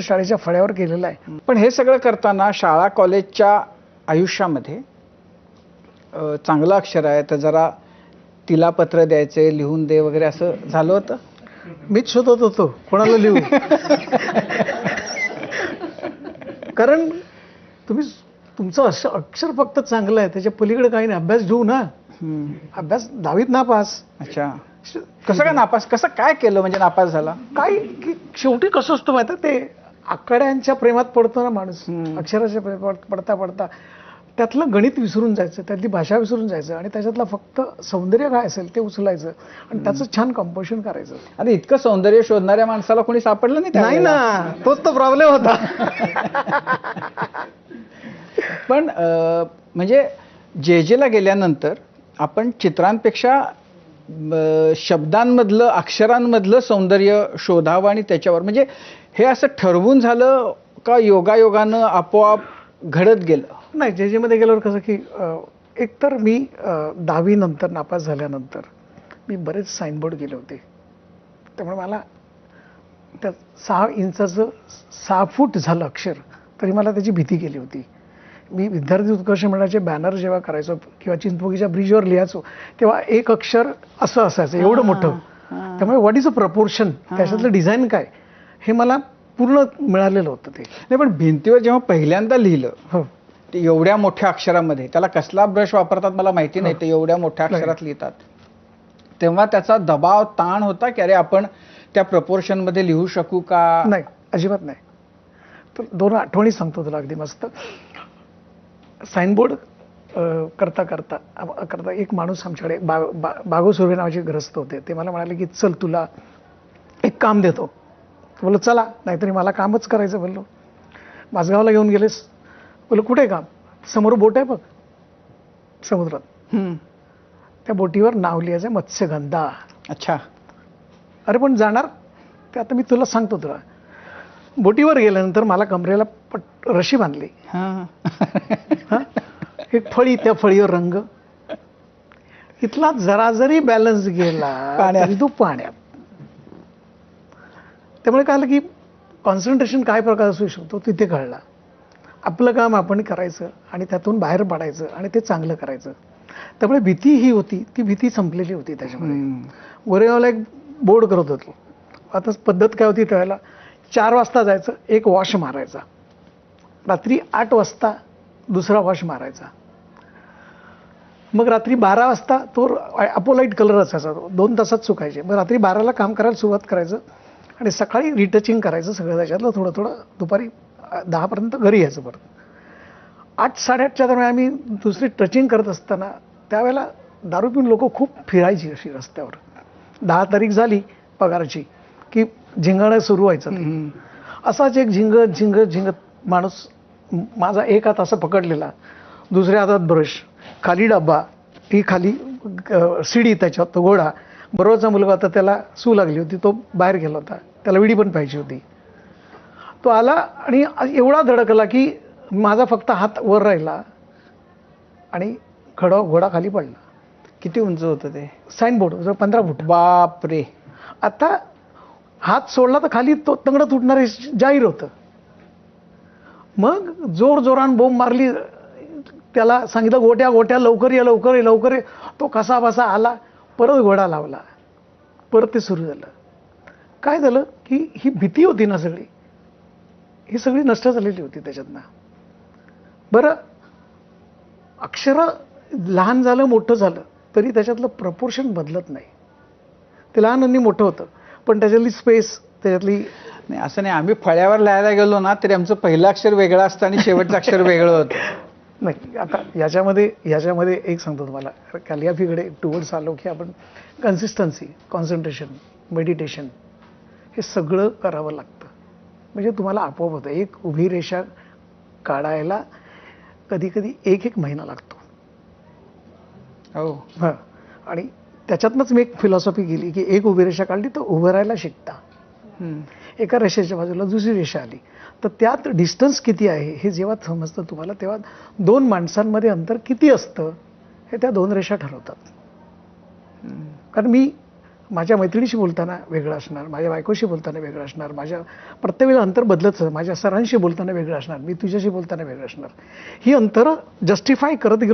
शाळेच्या फळ्यावर केलेलं आहे. पण हे सगळं करताना शाळा कॉलेजच्या आयुष्यामध्ये चांगलं अक्षर आहे. तर जरा तिला पत्र द्यायचे लिहून दे वगैरे असं झालं होतं? मीच शोधत होतो. कोणाला लिहू? कारण तुम्ही तुमचं अस- अक्षर फक्त चांगलं आहे. त्याच्या पलीकडे काही नाही. अभ्यास घेऊ ना. अभ्यास दहावीत नापास. अच्छा. कसं काय नापास? कसं काय केलं? म्हणजे नापास झाला? काय की शेवटी कसं असतं माहिती ते आकड्यांच्या प्रेमात पडतो ना माणूस. अक्षराच्या प्रेमात पडता पडता. त्यातलं गणित विसरून जायचं त्यातली भाषा विसरून जायचं आणि त्याच्यातलं फक्त सौंदर्य काय असेल ते उचलायचं आणि त्याचं छान कंपोजिशन करायचं. आणि इतकं सौंदर्य शोधणाऱ्या माणसाला कोणी सापडलं नाही नाही? ना तोच तो प्रॉब्लेम होता. पण म्हणजे जे जेला गेल्यानंतर आपण चित्रांपेक्षा शब्दांमधलं अक्षरांमधलं सौंदर्य शोधावं आणि त्याच्यावर. म्हणजे हे असं ठरवून झालं का योगायोगानं आपोआप घडत गेलं? नाही जे जेमध्ये गेल्यावर कसं की एकतर मी दहावीनंतर नापास झाल्यानंतर मी बरेच साईनबोर्ड गेले होते. त्यामुळे मला त्या सहा इंचाचं सहा फूट झालं अक्षर तरी मला त्याची भीती गेली होती. मी विद्यार्थी उत्कर्ष मंडळाचे बॅनर जेव्हा करायचो किंवा चिंचपोकीच्या ब्रिजवर लिहायचो तेव्हा एक अक्षर असं असायचं एवढं मोठं. त्यामुळे व्हॉट इज अ प्रपोर्शन त्याच्यातलं डिझाईन काय? हे मला पूर्ण मिळालेलं होतं ते. नाही पण भिंतीवर जेव्हा पहिल्यांदा लिहिलं हो. ते एवढ्या मोठ्या अक्षरामध्ये त्याला कसला ब्रश वापरतात मला माहिती नाही ते एवढ्या मोठ्या अक्षरात लिहितात. तेव्हा त्याचा दबाव ताण होता की अरे आपण त्या proportion मध्ये लिहू शकू का? नाही अजिबात नाही. तर दोन आठवणी सांगतो तुला अगदी मस्त. साईनबोर्ड करता करता करता एक माणूस आमच्याकडे बा बा बागो सुर्वे नावाचे ग्रस्त होते. ते मला म्हणाले की चल तुला एक काम देतो. बोललो चला नाहीतरी मला कामच करायचं. बोललो माझगावला घेऊन गेलेस. बोललो कुठे काम? समोर बोट आहे बघ समुद्रात. त्या बोटीवर नाव लिहायचं मत्स्यगंधा. अच्छा. अरे पण जाणार? ते आता मी तुला सांगतो तुला. बोटीवर गेल्यानंतर मला कमरेला पट रशी बांधली. हा. एक फळी त्या फळीवर रंग. इथला जरा जरी बॅलन्स गेला तो पाण्यात. त्यामुळे काय आलं की कॉन्सन्ट्रेशन काय प्रकार असू शकतो तिथे कळला. आपलं काम आपण करायचं आणि त्यातून बाहेर पडायचं आणि ते चांगलं करायचं. त्यामुळे भीती ही होती ती भीती संपलेली होती त्याच्यामध्ये. गोरेगावला एक बोर्ड करत होतो. आता पद्धत काय होती त्यावेळेला? चार वाजता जायचं एक वॉश मारायचा. रात्री आठ वाजता दुसरा वॉश मारायचा. मग रात्री बारा वाजता तो अपोलाईट कलर असायचा तो दोन तासात सुकायचे. मग रात्री बाराला काम करायला सुरुवात करायचं आणि सकाळी रिटचिंग करायचं सगळं त्याच्यातलं थोडं थोडं दुपारी दहापर्यंत घरी यायचं परत. आठ साडेआठच्या दरम्यान आम्ही दुसरी टचिंग करत असताना त्यावेळेला दारू पिऊन लोक खूप फिरायची अशी रस्त्यावर. दहा तारीख झाली पगारची की झिंगाणं सुरू व्हायचं ते. असाच एक झिंगत झिंगत झिंगत माणूस माझा एक हात असा पकडलेला. दुसऱ्या हातात ब्रश. खाली डब्बा. ही खाली शिडी त्याच्यात तो घोडा. बरोबरचा मुलगा होता त्याला सू लागली होती. तो बाहेर गेला होता. त्याला विडी पण पाहिजे होती. तो आला आणि एवढा धडकला की माझा फक्त हात वर राहिला आणि खडा घोडा खाली पडला. किती उंच होतं ते? साईनबोर्ड पंधरा फूट. बाप रे आता हात सोडला तर खाली तो तंगड तुटणार हे जाहीर होतं. मग जोर जोरान बोंब मारली त्याला सांगितलं गोट्या गोट्या लवकर ये लवकर ये लवकर ये. तो कसा बसा आला परत घोडा लावला. परत ते सुरू झालं. काय झालं की ही भीती होती ना सगळी. ही सगळी नष्ट झालेली होती त्याच्यातनं. बरं अक्षर लहान झालं मोठं झालं तरी त्याच्यातलं प्रपोर्शन बदलत नाही. ते लहान आणि मोठं होतं. पण त्याच्यातली स्पेस त्याच्यातली नाही असं नाही आम्ही फळ्यावर लिहायला गेलो ना तरी आमचं पहिलं अक्षर वेगळं असतं आणि शेवटचं अक्षर वेगळं होतं. नाही आता याच्यामध्ये याच्यामध्ये एक सांगतो तुम्हाला. कॅलियाफीकडे टुवर्ड्स आलो की आपण कन्सिस्टन्सी कॉन्सन्ट्रेशन मेडिटेशन हे सगळं करावं लागतं. म्हणजे तुम्हाला आपोआप होतं. एक उभी रेषा काढायला कधी कधी एक एक महिना लागतो. हो. हां. आणि त्याच्यातनंच मी एक फिलॉसॉफी गेली की एक उभी रेषा काढली तर उभं राहायला शिकता. एका रेषेच्या बाजूला दुसरी रेषा आली तर त्यात डिस्टन्स किती आहे हे जेव्हा समजतं तुम्हाला तेव्हा दोन माणसांमध्ये अंतर किती असतं हे त्या दोन रेषा ठरवतात कारण मी माझ्या मैत्रिणीशी बोलताना वेगळं असणार माझ्या बायकोशी बोलताना वेगळं असणार माझ्या प्रत्येक वेळेला अंतर बदलत. माझ्या सरांशी बोलताना वेगळं असणार मी तुझ्याशी बोलताना वेगळं असणार ही अंतरं जस्टिफाय करत गेलो